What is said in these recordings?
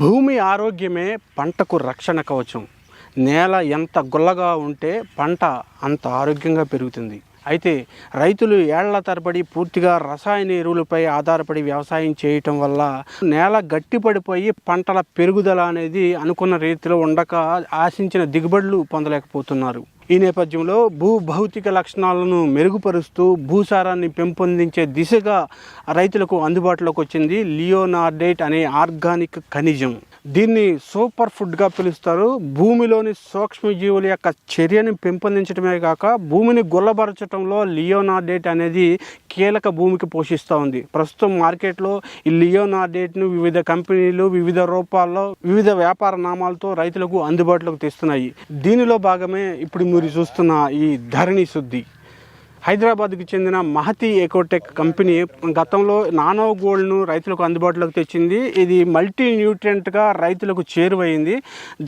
భూమి ఆరోగ్యమే పంటకు రక్షణ కవచం. నేల ఎంత గుల్లగా ఉంటే పంట అంత ఆరోగ్యంగా పెరుగుతుంది. అయితే రైతులు ఏళ్ళ తరబడి పూర్తిగా రసాయన ఎరువులపై ఆధారపడి వ్యవసాయం చేయటం వల్ల నేల గట్టిపడిపోయి పంటల పెరుగుదల అనేది అనుకున్న రీతిలో ఉండక ఆశించిన దిగుబడులు పొందలేకపోతున్నారు. ఈ నేపథ్యంలో భూ భౌతిక లక్షణాలను మెరుగుపరుస్తూ భూసారాన్ని పెంపొందించే దిశగా రైతులకు అందుబాటులోకి వచ్చింది లియోనార్డేట్ అనే ఆర్గానిక్ ఖనిజం. దీన్ని సూపర్ ఫుడ్గా పిలుస్తారు. భూమిలోని సూక్ష్మజీవుల యొక్క చర్యని పెంపొందించడమే కాక భూమిని గుల్లబరచడంలో లియోనార్డేట్ అనేది కీలక భూమికి పోషిస్తూ ఉంది. ప్రస్తుతం మార్కెట్లో ఈ లియోనార్డేట్ను వివిధ కంపెనీలు వివిధ రూపాల్లో వివిధ వ్యాపార నామాలతో రైతులకు అందుబాటులోకి తెస్తున్నాయి. దీనిలో భాగమే ఇప్పుడు మీరు చూస్తున్న ఈ ధరణి శుద్ధి. హైదరాబాద్కు చెందిన మహతి ఎకోటెక్ కంపెనీ గతంలో నానో గోల్డ్ను రైతులకు అందుబాటులోకి తెచ్చింది. ఇది మల్టీ న్యూట్రియంట్గా రైతులకు చేరువైంది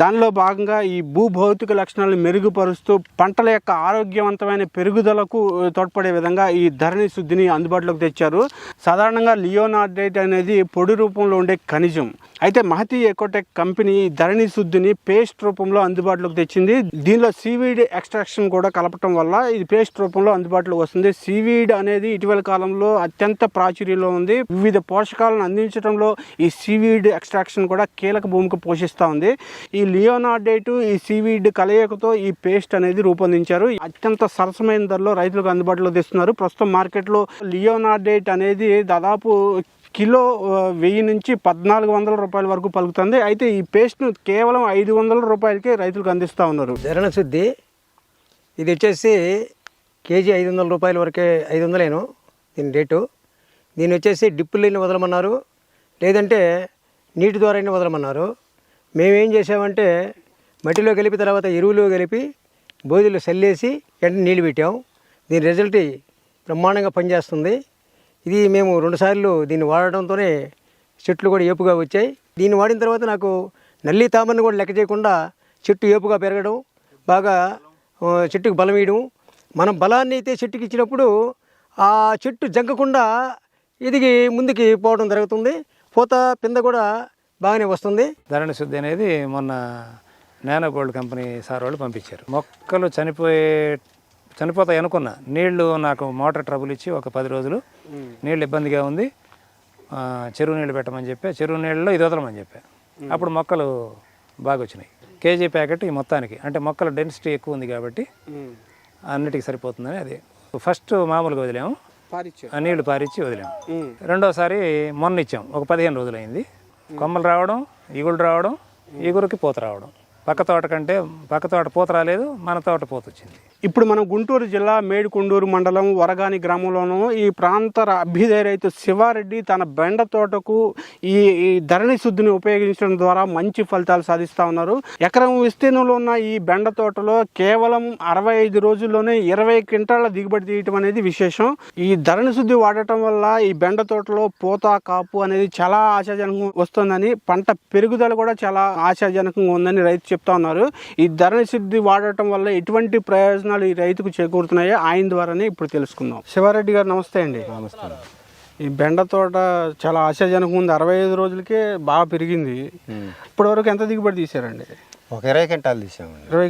దానిలో భాగంగా ఈ భూభౌతిక లక్షణాలను మెరుగుపరుస్తూ పంటల యొక్క ఆరోగ్యవంతమైన పెరుగుదలకు తోడ్పడే విధంగా ఈ ధరణి శుద్ధిని అందుబాటులోకి తెచ్చారు. సాధారణంగా లియోనార్డైట్ అనేది పొడి రూపంలో ఉండే ఖనిజం. అయితే మహతి ఎకోటెక్ కంపెనీ ఈ ధరణి శుద్ధిని పేస్ట్ రూపంలో అందుబాటులోకి తెచ్చింది. దీనిలో సీవీడ్ ఎక్స్ట్రాక్షన్ కూడా కలపటం వల్ల ఇది పేస్ట్ రూపంలో అందుబాటులో వస్తుంది. సీవీడ్ అనేది ఇటీవల కాలంలో అత్యంత ప్రాచుర్యంలో ఉంది. వివిధ పోషకాలను అందించడంలో ఈ సీవీడ్ ఎక్స్ట్రాక్షన్ కూడా కీలక భూమికి పోషిస్తూ ఉంది. ఈ లియోనార్డేటు ఈ సీవీడ్ కలయికతో ఈ పేస్ట్ అనేది రూపొందించారు. అత్యంత సరసమైన ధరలో రైతులకు అందుబాటులో తెస్తున్నారు. ప్రస్తుతం మార్కెట్లో లియోనార్డేట్ అనేది దాదాపు కిలో వెయ్యి నుంచి పద్నాలుగు వందల రూపాయల వరకు పలుకుతుంది. అయితే ఈ పేస్ట్ను కేవలం ఐదు వందల రూపాయలకే రైతులకు అందిస్తూ ఉన్నారు. ధరణ శుద్ధి ఇది వచ్చేసి కేజీ ఐదు వందల రూపాయల వరకే ఐదు వందలేను దీని రేటు. దీని వచ్చేసి డిప్పులైన వదలమన్నారు. లేదంటే నీటి ద్వారా వదలమన్నారు. మేమేం చేసామంటే మట్టిలో కలిపి తర్వాత ఎరువులో కలిపి బోధులు చల్లేసి వెంటనే నీళ్ళు పెట్టాం. దీని రిజల్ట్ బ్రహ్మాండంగా పనిచేస్తుంది. ఇది మేము రెండుసార్లు దీన్ని వాడటంతోనే చెట్లు కూడా ఏపుగా వచ్చాయి. దీన్ని వాడిన తర్వాత నాకు నల్లి తామరని కూడా లెక్క చేయకుండా చెట్టు ఏపుగా పెరగడం బాగా చెట్టుకు బలం వేయడం మనం బలాన్ని అయితే చెట్టుకి ఇచ్చినప్పుడు ఆ చెట్టు జంకకుండా ఎదిగి ముందుకి పోవడం జరుగుతుంది. పూత పింద కూడా బాగానే వస్తుంది. ధరణి శుద్ధి అనేది మొన్న నానో గోల్డ్ కంపెనీ సార్ వాళ్ళు పంపించారు. మొక్కలు చనిపోయే చనిపోతాయి అనుకున్నా నీళ్ళు నాకు మోటార్ ట్రబుల్ ఇచ్చి ఒక పది రోజులు నీళ్ళు ఇబ్బందిగా ఉంది. చెరువు నీళ్ళు పెట్టమని చెప్పా. చెరువు నీళ్ళలో ఇది వదలమని చెప్పా. అప్పుడు మొక్కలు బాగా వచ్చినాయి కేజీ ప్యాకెట్ ఈ మొత్తానికి. అంటే మొక్కల డెన్సిటీ ఎక్కువ ఉంది కాబట్టి అన్నిటికి సరిపోతుందని అది. ఫస్ట్ మామూలుగా వదిలాము. ఆ నీళ్ళు పారిచ్చి వదిలాము. రెండోసారి మొన్న ఇచ్చాం. ఒక పదిహేను రోజులైంది. కొమ్మలు రావడం ఈగుళ్ళు రావడం ఈగురుకి పూత రావడం. పక్క తోట కంటే పక్క తోట పూత రాలేదు మన తోట పూత వచ్చింది. ఇప్పుడు మనం గుంటూరు జిల్లా మేడికొండూరు మండలం వరగాని గ్రామంలోనూ ఈ ప్రాంత అభ్యుదయ రైతు శివారెడ్డి తన బెండ తోటకు ఈ ధరణి శుద్ధిని ఉపయోగించడం ద్వారా మంచి ఫలితాలు సాధిస్తూ ఉన్నారు. ఎకరం విస్తీర్ణంలో ఉన్న ఈ బెండ తోటలో కేవలం అరవై ఐదు రోజుల్లోనే ఇరవై క్వింటాల దిగుబడి తీయటం అనేది విశేషం. ఈ ధరణి శుద్ధి వాడటం వల్ల ఈ బెండ తోటలో పూత కాపు అనేది చాలా ఆశాజనకంగా వస్తుందని పంట పెరుగుదల కూడా చాలా ఆశాజనకంగా ఉందని రైతు చెప్తా ఉన్నారు. ఈ ధరణి శుద్ధి వాడటం వల్ల ఎటువంటి ప్రయోజనం ప్రయోజనాలు ఈ రైతుకు చేకూరుతున్నాయో ఆయన ద్వారానే ఇప్పుడు తెలుసుకుందాం. శివారెడ్డి గారు నమస్తే అండి. ఈ బెండ తోట చాలా ఆశాజనకంగా ఉంది. అరవై ఐదు రోజులకే బాగా పెరిగింది. ఇప్పటివరకు ఎంత దిగుబడి తీశారండి? ఒక ఇరవై క్వింటాలు తీసామండి ఇరవై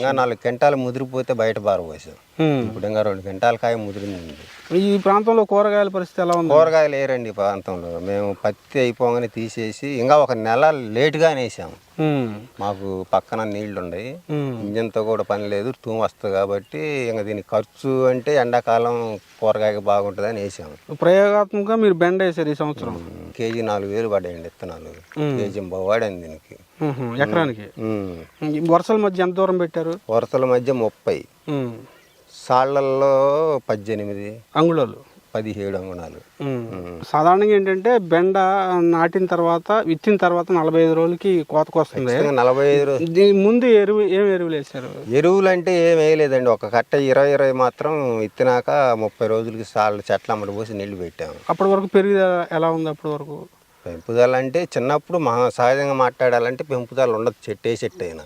ఇంకా నాలుగు క్వింటాలు ముదిరిపోతే బయట బారపోసాం ఇప్పుడు ఇంకా రెండు క్వింటాల కాయ ముదిరిందండి. ఈ ప్రాంతంలో కూరగాయల పరిస్థితి ఎలా ఉంది? కూరగాయలు వేయరండి ఈ ప్రాంతంలో? మేము పత్తి అయిపోగానే తీసేసి ఇంకా ఒక నెల లేటుగానే వేసాము. మాకు పక్కన నీళ్ళు ఉన్నాయి ఇంజన్తో కూడా పని లేదు తూము వస్తుంది కాబట్టి ఇంకా దీనికి ఖర్చు అంటే ఎండాకాలం కూరగాయకి బాగుంటుందని వేసాము ప్రయోగాత్మకంగా మీరు బెండ వేసారు ఈ సంవత్సరం? కేజీ నాలుగు వేలు పడాయండి విత్తనాలు కేజీ వాడాను దీనికి. ఎకరానికి? వరుసల మధ్య ఎంత దూరం పెట్టారు? వరుసల మధ్య ముప్పై. సాళ్ళల్లో పద్దెనిమిది. అంగుళాలు? పదిహేడు అంగుణాలు. సాధారణంగా ఏంటంటే బెండ నాటిన తర్వాత విత్తిన తర్వాత నలభై ఐదు రోజులకి కోతకు వస్తుంది. నలభై ఐదు రోజులు దీని ముందు ఎరువు ఏం ఎరువులు వేసారు ఎరువులు అంటే ఏం వేయలేదండి. ఒక కట్ట ఇరవై ఇరవై మాత్రం ఇత్తినాక ముప్పై రోజులకి సాళ్ళు చెట్ల అమ్మడి పోసి నీళ్ళు పెట్టాము. అప్పటి వరకు పెరుగుదల ఎలా ఉంది అప్పటి వరకు? పెంపుదల అంటే చిన్నప్పుడు మా సహజంగా మాట్లాడాలంటే పెంపుదల ఉండదు చెట్టు ఏ చెట్టు అయినా.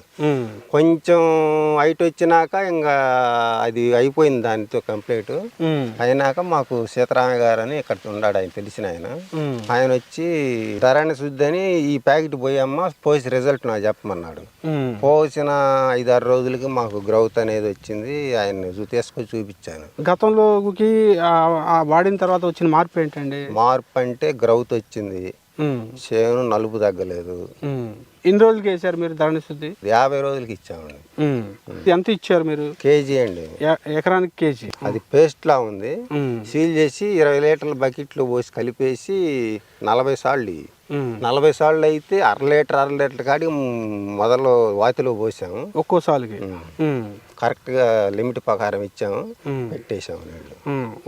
కొంచెం హైట్ వచ్చినాక ఇంకా అది అయిపోయింది దానితో కంప్లీట్. అయినాక మాకు సీతారామయ్య గారు అని ఇక్కడ ఉన్నాడు ఆయన తెలిసిన ఆయన. ఆయన వచ్చి ధరాన్ని శుద్ధి అని ఈ ప్యాకెట్ పోయమ్మ పోసి రిజల్ట్ నాకు చెప్పమన్నాడు. పోసిన ఐదారు రోజులకి మాకు గ్రౌత్ అనేది వచ్చింది ఆయన తీసుకొని చూపించాను గతంలోకి వాడిన తర్వాత వచ్చిన మార్పు ఏంటండి మార్పు అంటే గ్రౌత్ వచ్చింది. చేను నలుపు తగ్గలేదు. ఎన్ని రోజులకి వేశారు మీరు ధరణి శుద్ధి? యాభై రోజులకి ఇచ్చామండి. ఎంత ఇచ్చారు మీరు? కేజీ అండి. ఎకరానికి కేజీ. అది పేస్ట్ లా ఉంది. సీల్ చేసి ఇరవై లీటర్ల బకెట్లో పోసి కలిపేసి నలభై సార్లు. నలభై సార్లు అయితే అర లీటర్ అర లీటర్ కాడికి మొదలు వాతిలో పోసాము ఒక్కోసారికి. కరెక్ట్గా లిమిట్ ప్రకారం ఇచ్చాము. పెట్టేసాము.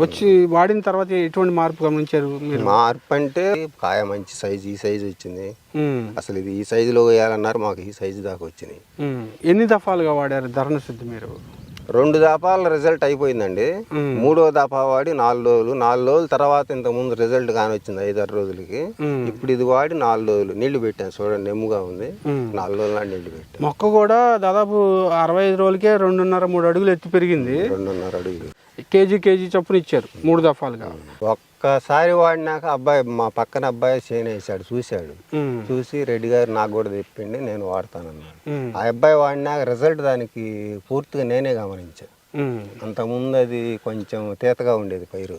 వచ్చి వాడిన తర్వాత ఎటువంటి మార్పు గమనించారు మీరు మార్పు అంటే కాయ మంచి సైజు ఈ సైజు వచ్చింది. అసలు ఇది ఈ సైజులో వేయాలన్నారు మాకు ఈ సైజు దాకా ఉమ్. ఎన్ని దఫాలుగా వాడారు ధరణ శుద్ధి మీరు రెండు దఫాల రిజల్ట్ అయిపోయిందండి. మూడో దఫా వాడి నాలుగు రోజులు. నాలుగు రోజుల తర్వాత ఇంత ముందు రిజల్ట్ కాని వచ్చింది ఐదారు రోజులకి. ఇప్పుడు ఇది వాడి నాలుగు రోజులు. నీళ్ళు పెట్టాను చూడండి నెమ్ముగా ఉంది. నాలుగు రోజులు నాడు నీళ్ళు పెట్టాను. మొక్క కూడా దాదాపు అరవై ఐదు రోజులకే రెండున్నర మూడు అడుగులు ఎత్తి పెరిగింది. రెండున్నర అడుగులు. కేజీ కేజీ చొప్పున ఇచ్చారు మూడు దఫాలుగా ఒక్కసారి వాడినాక అబ్బాయి మా పక్కన అబ్బాయి చేను వేసాడు చూశాడు. చూసి రెడ్డి గారు నాకు కూడా తెప్పిండి నేను వాడతానన్నాడు. ఆ అబ్బాయి వాడినాక రిజల్ట్ దానికి పూర్తిగా నేనే గమనించాను. అంతకుముందు అది కొంచెం తేతగా ఉండేది పైరు.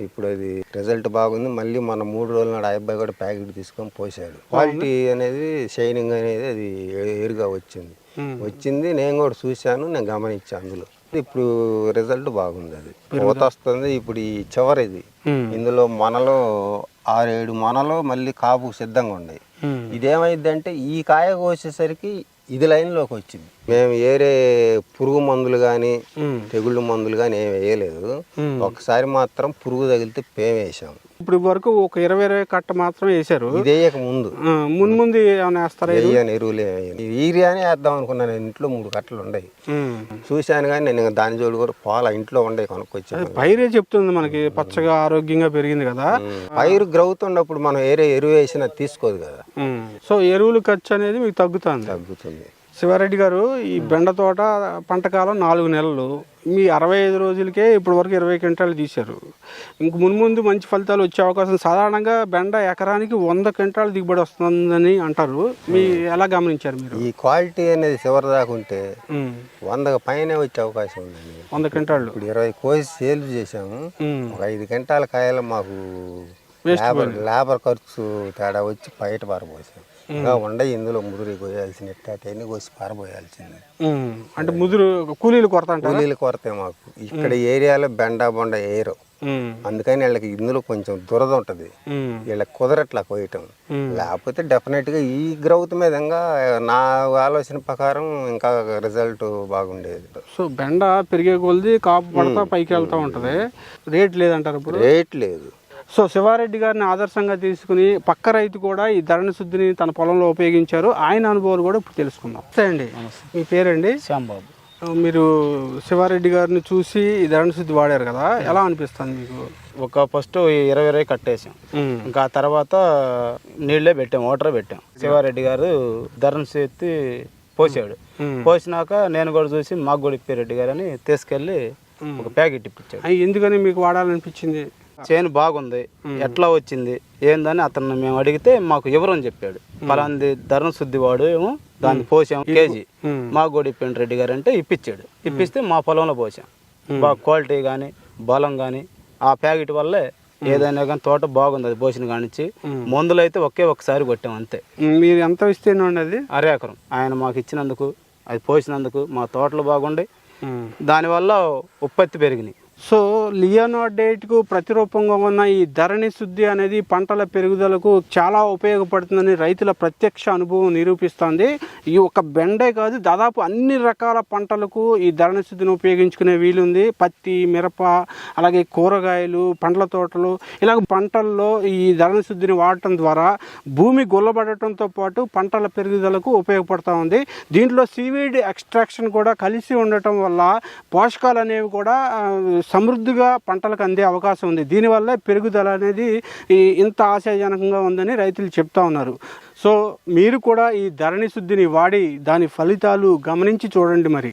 ఇప్పుడు అది రిజల్ట్ బాగుంది మళ్ళీ మన మూడు రోజుల నాడు ఆ అబ్బాయి కూడా ప్యాకెట్ తీసుకొని పోసాడు క్వాలిటీ అనేది షైనింగ్ అనేది అది ఏ- ఎరుగా వచ్చింది. వచ్చింది నేను కూడా చూశాను నేను గమనించాను అందులో ఇప్పుడు రిజల్ట్ బాగుంది అది. పూత వస్తుంది ఇప్పుడు ఈ చివరిది. ఇందులో మనలో ఆరేడు మనలో మళ్ళీ కాపు సిద్ధంగా ఉన్నాయి. ఇదేమైందంటే ఈ కాయ కోసేసరికి ఇది లైన్లోకి వచ్చింది. మేము ఏరే పురుగు మందులు కానీ. తెగుళ్ళు మందులు కానీ ఏమి వేయలేదు. ఒకసారి మాత్రం పురుగు తగిలితే పేమ వేసాం ఇప్పుడు వరకు ఒక ఇరవై ఇరవై కట్ట మాత్రం వేశారు ఇది వేయక ముందు ముందు ముందు ఏమైనా వేస్తారా? వేయని ఎరువులు ఈరియానే వేద్దాం అనుకున్నాను నేను ఇంట్లో మూడు కట్టలు ఉన్నాయి. చూశాను కానీ నేను ఇంకా దాని జోడు కూడా పోల ఇంట్లో ఉండే కొనుక్కొచ్చాను పైరే చెప్తుంది మనకి పచ్చగా ఆరోగ్యంగా పెరిగింది కదా. పైరు గ్రౌత్ ఉన్నప్పుడు మనం ఏరే ఎరువు వేసినా తీసుకోదు కదా. సో ఎరువులు ఖర్చు అనేది మీకు తగ్గుతుంది తగ్గుతుంది శివారెడ్డి గారు ఈ బెండ తోట పంట కాలం నాలుగు నెలలు. మీ అరవై ఐదు రోజులకే ఇప్పటి వరకు ఇరవై క్వింటాలు తీశారు. ఇంక మున్ముందు మంచి ఫలితాలు వచ్చే అవకాశం సాధారణంగా బెండ ఎకరానికి వంద క్వింటాలు దిగుబడి వస్తుందని అంటారు. మీ ఎలా గమనించారు మీరు? ఈ క్వాలిటీ అనేది చివరి దాకా ఉంటే. వందకు పైనే వచ్చే అవకాశం ఉందండి. వంద క్వింటాళ్ళు. ఇప్పుడు ఇరవై కోసి సేల్ చేసాము. ఒక ఐదు గంటల కాయలు మాకు లేబర్ లేబర్ ఖర్చు తేడా వచ్చి బయట పారబోసాం. ఇంకా ఉండే ఇందులో ముదురు కోయాల్సిన ఎట్టాటైనా కోసి పారబోయాల్సింది ఉమ్. అంటే ముదురు కూలీలు కొరత కూలీల కొరతే మాకు. ఇక్కడ ఏరియాలో బెండ బొండ ఏరు. అందుకని వీళ్ళకి ఇందులో కొంచెం దురద ఉంటుంది. వీళ్ళకి కుదరట్లా కోయటం. లేకపోతే డెఫినెట్గా ఈ గ్రౌత్ మీద ఇంకా నా ఆలోచన ప్రకారం ఇంకా రిజల్ట్ బాగుండేది. సో బెండ పెరిగే కొలది కాపు పడతా పైకి వెళ్తా ఉంటది. రేట్ లేదంటారు రేట్ లేదు. సో శివారెడ్డి గారిని ఆదర్శంగా తీసుకుని పక్క రైతు కూడా ఈ ధరణి శుద్ధిని తన పొలంలో ఉపయోగించారు. ఆయన అనుభవాలు కూడా ఇప్పుడు తెలుసుకుందాం. నమస్తే అండి. మీ పేరండి? శ్యాంబాబు. మీరు శివారెడ్డి గారిని చూసి ఈ ధరణి శుద్ధి వాడారు కదా? ఎలా అనిపిస్తుంది మీకు? ఒక ఫస్ట్ ఇరవై ఇరవై కట్టేసాం. ఇంకా ఆ తర్వాత నీళ్ళే పెట్టాం వాటర్ పెట్టాం. శివారెడ్డి గారు ధరణ చేతి పోసాడు. పోసినాక నేను కూడా చూసి మాకు కూడా ఇప్పారెడ్డి గారు అని తీసుకెళ్ళి ఒక ప్యాకెట్ ఇప్పించాడు. ఎందుకని మీకు వాడాలనిపించింది? చేను బాగుంది. ఎట్లా వచ్చింది? ఏందని అతను మేము అడిగితే మాకు వివరం చెప్పాడు. పలాంది ధరణ శుద్ధి వాడు ఏమో దాన్ని పోసాం కేజీ. కూడా ఇప్పిండి రెడ్డి గారు అంటే ఇప్పించాడు ఇప్పిస్తే మా పొలంలో పోసాం. బాగా క్వాలిటీ కానీ బలం కానీ ఆ ప్యాకెట్ వల్లే ఏదైనా కానీ తోట బాగుంది అది పోసిన కానిచ్చి మందులు అయితే ఒకే ఒక్కసారి కొట్టాం అంతే. మీరు ఎంత విస్తీర్ణం అండి అది? అరేకరం. ఆయన మాకు ఇచ్చినందుకు అది పోసినందుకు మా తోటలు బాగుండి. దానివల్ల ఉత్పత్తి పెరిగినాయి. సో లియోనార్డేట్కు ప్రతిరూపంగా ఉన్న ఈ ధరణి శుద్ధి అనేది పంటల పెరుగుదలకు చాలా ఉపయోగపడుతుందని రైతుల ప్రత్యక్ష అనుభవం నిరూపిస్తోంది. ఈ ఒక బెండే కాదు దాదాపు అన్ని రకాల పంటలకు ఈ ధరణి శుద్ధిని ఉపయోగించుకునే వీలుంది. పత్తి మిరప అలాగే కూరగాయలు పండ్ల తోటలు ఇలాగ పంటల్లో ఈ ధరణి శుద్ధిని వాడటం ద్వారా భూమి గుల్లబడటంతో పాటు పంటల పెరుగుదలకు ఉపయోగపడుతూ ఉంది. దీంట్లో సీవీడ్ ఎక్స్ట్రాక్షన్ కూడా కలిసి ఉండటం వల్ల పోషకాలు అనేవి కూడా సమృద్ధిగా పంటలకు అందే అవకాశం ఉంది. దీనివల్ల పెరుగుదల అనేది ఇంత ఆశాజనకంగా ఉందని రైతులు చెప్తా ఉన్నారు. సో మీరు కూడా ఈ ధరణి శుద్ధిని వాడి దాని ఫలితాలు గమనించి చూడండి మరి.